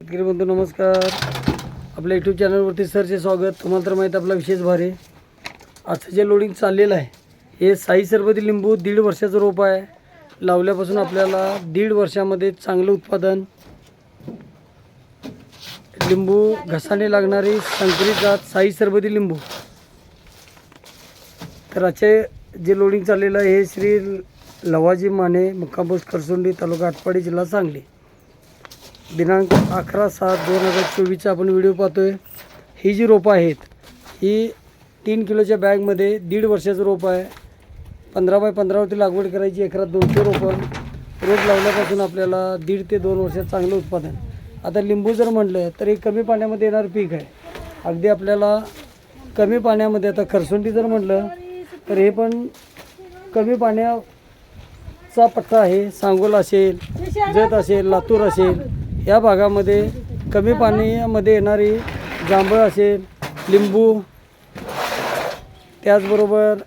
शेतकरी बंधू नमस्कार. आपल्या यूट्यूब चॅनलवरती सरचे स्वागत. तुम्हाला तर माहीत आपला विशेष भार आहे. आजचं जे लोडिंग चाललेलं आहे हे साई सरबती लिंबू दीड वर्षाचं रोप आहे. लावल्यापासून आपल्याला दीड वर्षामध्ये चांगलं उत्पादन लिंबू घसाने लागणारी संकरित जात साई सरबती लिंबू. तर आजचे जे लोडिंग चाललेलं आहे हे श्री लवाजी माने मुक्कामपोस्ट करसुंडी तालुका आटपाडी जिल्हा सांगली. दिनांक अकरा सात दोन हजार चोवीसचा आपण व्हिडिओ पाहतोय. ही जी रोपं आहेत ही तीन किलोच्या बॅगमध्ये दीड वर्षाचं रोप आहे. पंधरा बाय पंधरावरती लागवड करायची एकरात दोनशे रोपं. रोप लावल्यापासून आपल्याला दीड ते दोन वर्षात चांगलं उत्पादन. आता लिंबू जर म्हटलं तर हे कमी पाण्यामध्ये येणारं पीक आहे. अगदी आपल्याला कमी पाण्यामध्ये आता खरसुंडी जर म्हटलं तर हे पण कमी पाण्याचा पट्टा आहे. सांगोल असेल जत असेल लातूर असेल या भागामध्ये कमी पाण्यामध्ये येणारी जांभळ असेल लिंबू त्याचबरोबर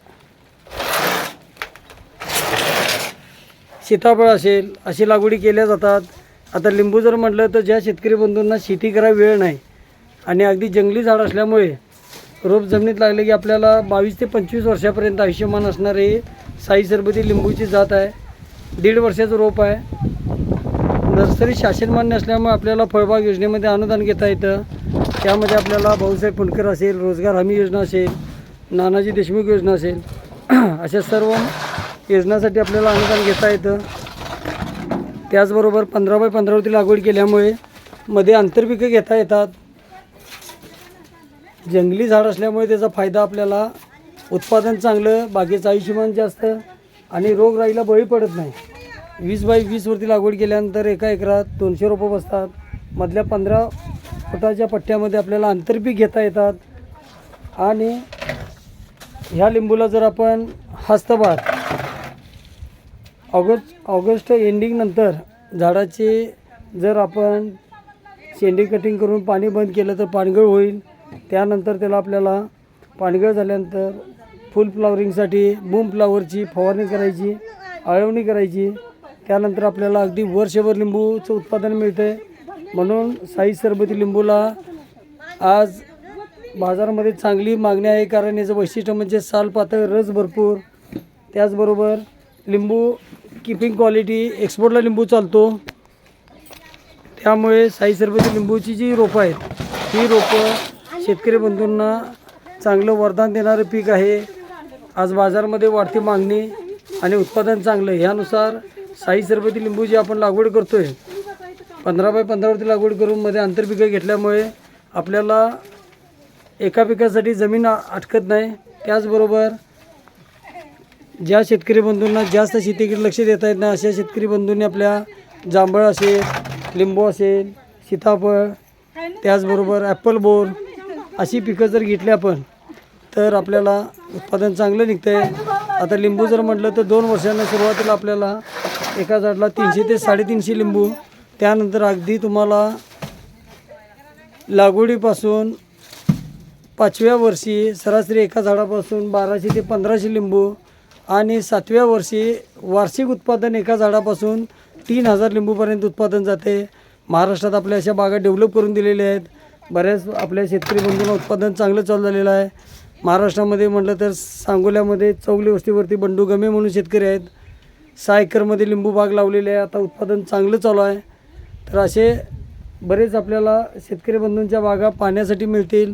सीताफळ असेल अशी लागवडी केल्या जातात. आता लिंबू जर म्हटलं तर ज्या शेतकरी बंधूंना शेती करायला वेळ नाही आणि अगदी जंगली झाड असल्यामुळे रोप जमिनीत लागले की आपल्याला बावीस ते पंचवीस वर्षापर्यंत आयुष्यमान असणारे साई सरबती लिंबूची जात आहे. दीड वर्षाचं रोप आहे. तरी शासन मान्य असल्यामुळे आपल्याला फळबाग योजनेमध्ये अनुदान घेता येतं. त्यामध्ये आपल्याला भाऊसाहेब फुंडकर असेल रोजगार हमी योजना असेल नानाजी देशमुख योजना असेल अशा सर्व योजनासाठी आपल्याला अनुदान घेता येतं. त्याचबरोबर पंधरा बाय पंधरावरती लागवड केल्यामुळे मध्ये आंतरपिकं घेता येतात. जंगली झाड असल्यामुळे त्याचा फायदा आपल्याला उत्पादन चांगलं बागेचं आयुष्यमान जास्त आणि रोगराईला बळी पडत नाही. वीस बाय वीसवरती लागवड केल्यानंतर एका एकरात दोनशे रोपं बसतात. मधल्या पंधरा फुटाच्या पट्ट्यामध्ये आपल्याला आंतरपीक घेता येतात. आणि ह्या लिंबूला जर आपण हस्तभार ऑगस्ट ऑगस्ट एंडिंगनंतर झाडाचे जर आपण शेंडी कटिंग करून पाणी बंद केलं तर पानगळ होईल. त्यानंतर त्याला आपल्याला पानगळ झाल्यानंतर फुल फ्लावरिंगसाठी बूम फ्लावरची फवारणी करायची आळवणी करायची. त्यानंतर आपल्याला अगदी वर्षभर लिंबूचं उत्पादन मिळतं आहे म्हणून साई सरबती लिंबूला आज बाजारामध्ये चांगली मागणी आहे कारण याचं वैशिष्ट्य म्हणजे साल पातळ रस भरपूर. त्याचबरोबर लिंबू किपिंग क्वालिटी एक्सपोर्टला लिंबू चालतो. त्यामुळे साई सरबती लिंबूची जी रोपं आहेत ही रोपं शेतकरी बंधूंना चांगलं वरदान देणारं पीक आहे. आज बाजारामध्ये वाढती मागणी आणि उत्पादन चांगलं ह्यानुसार साई सरबती लिंबूची आपण लागवड करतो आहे पंधरा बाय पंधरावरती लागवड करून मध्ये आंतरपिकं घेतल्यामुळे आपल्याला एका पिकासाठी जमीन अटकत नाही. त्याचबरोबर ज्या शेतकरी बंधूंना जास्त शेतीकडे लक्ष देता येत नाही अशा शेतकरी बंधूंनी आपल्या जांभळ असेल लिंबू असेल सीताफळ त्याचबरोबर ॲपल बोर अशी पिकं जर घेतली आपण तर आपल्याला उत्पादन चांगलं निघतं आहे आता लिंबू जर म्हटलं तर दोन वर्षांना सुरुवातीला आपल्याला एका झाडाला तीनशे ते साडेतीनशे लिंबू. त्यानंतर अगदी तुम्हाला लागवडीपासून पाचव्या वर्षी सरासरी एका झाडापासून बाराशे ते पंधराशे लिंबू आणि सातव्या वर्षी वार्षिक उत्पादन एका झाडापासून तीन हजार लिंबूपर्यंत उत्पादन जाते. महाराष्ट्रात आपल्या अशा बागा डेव्हलप करून दिलेल्या आहेत. बऱ्याच आपल्या शेतकरी बंधूंना उत्पादन चांगलं चालू झालेलं आहे. महाराष्ट्रामध्ये म्हटलं तर सांगोल्यामध्ये चौगली वस्तीवरती बंडू गमे म्हणून शेतकरी आहेत. सहा एकरमध्ये लिंबू बाग लावलेले आहे. आता उत्पादन चांगलं चालू आहे. तर असे बरेच आपल्याला शेतकरी बंधूंच्या बागा पाहण्यासाठी मिळतील.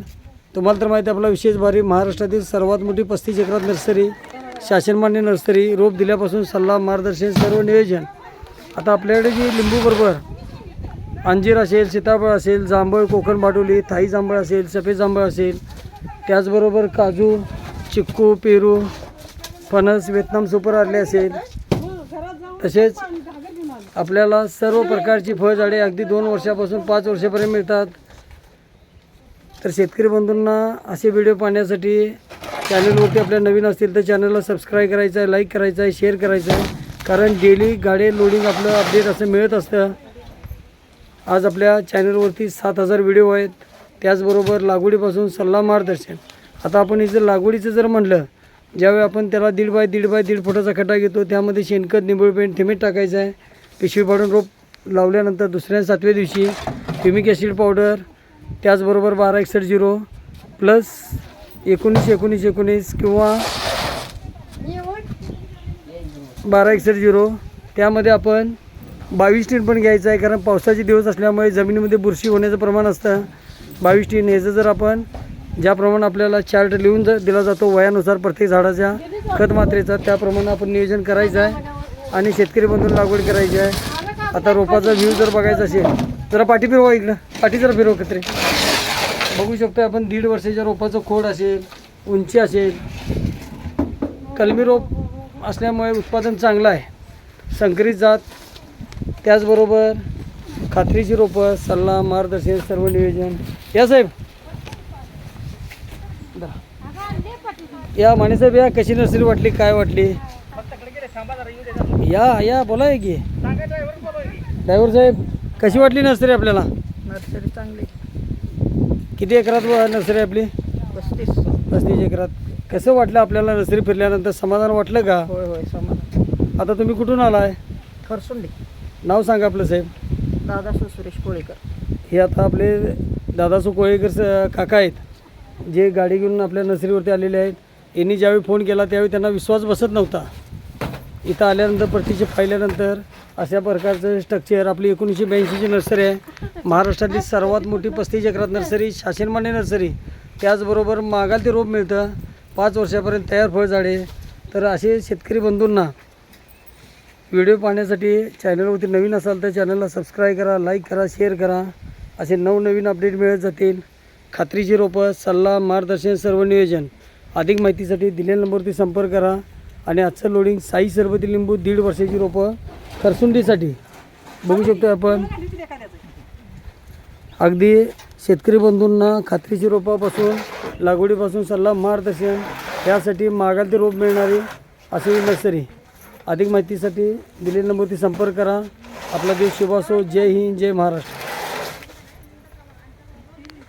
तुम्हाला तर माहिती आपला विशेष भारी महाराष्ट्रातील सर्वात मोठी पस्तीस एकरात नर्सरी शासनमान्य नर्सरी रोप दिल्यापासून सल्ला मार्गदर्शन सर्व नियोजन. आता आपल्याकडे जी लिंबूबरोबर अंजीर असेल सीताफळ असेल जांभळ कोकण बाटोली थाई जांभळ असेल सफेद जांभळ असेल त्याचबरोबर काजू चिक्कू पेरू फणस व्हिएतनाम सुपर आले असेल. तसेच आपल्याला सर्व प्रकारची फळझाडे अगदी दोन वर्षापासून पाच वर्षापर्यंत मिळतात. तर शेतकरी बंधूंना असे व्हिडिओ पाहण्यासाठी चॅनलवरती आपल्या नवीन असतील तर चॅनलला सबस्क्राईब करायचं आहे लाईक करायचं आहे शेअर करायचं आहे कारण डेली गाडी लोडिंग आपलं अपडेट असं मिळत असतं. आज आपल्या चॅनलवरती सात हजार व्हिडिओ आहेत. त्याचबरोबर लागवडीपासून सल्ला मार्गदर्शन. आता आपण इथं लागवडीचं जर म्हणलं ज्यावेळी आपण त्याला दीड बाय दीड बाय दीड फुटाचा खड्डा घेतो त्यामध्ये शेणखत निंबळ पेंट थिमीट टाकायचं आहे. पिशवी पाडून रोप लावल्यानंतर दुसऱ्या सातव्या दिवशी फ्युमिक ॲसिड पावडर त्याचबरोबर बारा एकसष्ट झिरो प्लस एकोणीस एकोणीस एकोणीस किंवा बारा एकसष्ट झिरो त्यामध्ये आपण बावीस टीन पण घ्यायचं आहे कारण पावसाचे दिवस असल्यामुळे जमिनीमध्ये बुरशी होण्याचं प्रमाण असतं. बावीस टीन याचं जर आपण ज्याप्रमाणे आपल्याला चार्ट लिहून ज दिला जातो वयानुसार प्रत्येक झाडाच्या खत मात्रेचा त्याप्रमाणे आपण नियोजन करायचं आहे आणि शेतकरी बंधून लागवड करायची आहे. आता रोपाचा व्ह्यू जर बघायचा असेल जरा पाठी फिरवा इकडं. पाठी जरा फिरवा कत्रे बघू शकतो आपण दीड वर्षाच्या रोपाचं खोड असेल उंची असेल. कलमी रोप असल्यामुळे उत्पादन चांगलं आहे. संकरित जात त्याचबरोबर खात्रीची रोपं सल्ला मार्गदर्शन सर्व नियोजन. या साहेब या मानेसाहेब या कशी नर्सरी वाटली काय वाटली? या या बोला की. ड्रायव्हर साहेब कशी वाटली नर्सरी आपल्याला? नर्सरी चांगली. किती एकरात व- नर्सरी आपली? पस्तीस. पस्तीस एकरात. कसं वाटलं आपल्याला नर्सरी फिरल्यानंतर? समाधान वाटलं का? होय होय समान आता तुम्ही कुठून आलाय? खरसुंडी. नाव सांगा आपलं साहेब. दादा सुरेश कोळीकर. हे आता आपले दादासू कोळेकर काका आहेत. जे गाडी घेऊन आपल्या नर्सरीवरती आलेले आहेत. यांनी ज्यावेळी फोन केला त्यावेळी त्यांना विश्वास बसत नव्हता. इथं आल्यानंतर प्रत्यक्ष पाहिल्यानंतर अशा प्रकारचं स्ट्रक्चर आपली एकोणीसशे ब्याऐंशीची नर्सरी आहे. महाराष्ट्रातली सर्वात मोठी पस्तीस चक्रात नर्सरी शासनमान्य नर्सरी त्याचबरोबर मागाल ते रोप मिळतं. पाच वर्षापर्यंत तयार फळझाडे. तर असे शेतकरी बंधूंना व्हिडिओ पाहण्यासाठी चॅनलवरती नवीन असाल तर चॅनलला सबस्क्राईब करा लाईक करा शेअर करा. असे नवनवीन अपडेट मिळत जातील. खात्रीची रोपं सल्ला मार्गदर्शन सर्व नियोजन. अधिक माहितीसाठी दिलेल्या नंबरवरती संपर्क करा आणि आजचं लोडिंग साई सरबती लिंबू दीड वर्षाची रोपं खरसुंडीसाठी बघू शकतो आपण. अगदी शेतकरी बंधूंना खात्रीची रोपापासून लागवडीपासून सल्ला मार्गदर्शन यासाठी मागाल ते रोप मिळणारी अशी नर्सरी. अधिक माहितीसाठी दिलेल्या नंबरवरती संपर्क करा. आपला देश शुभ असो. जय हिंद जय महाराष्ट्र.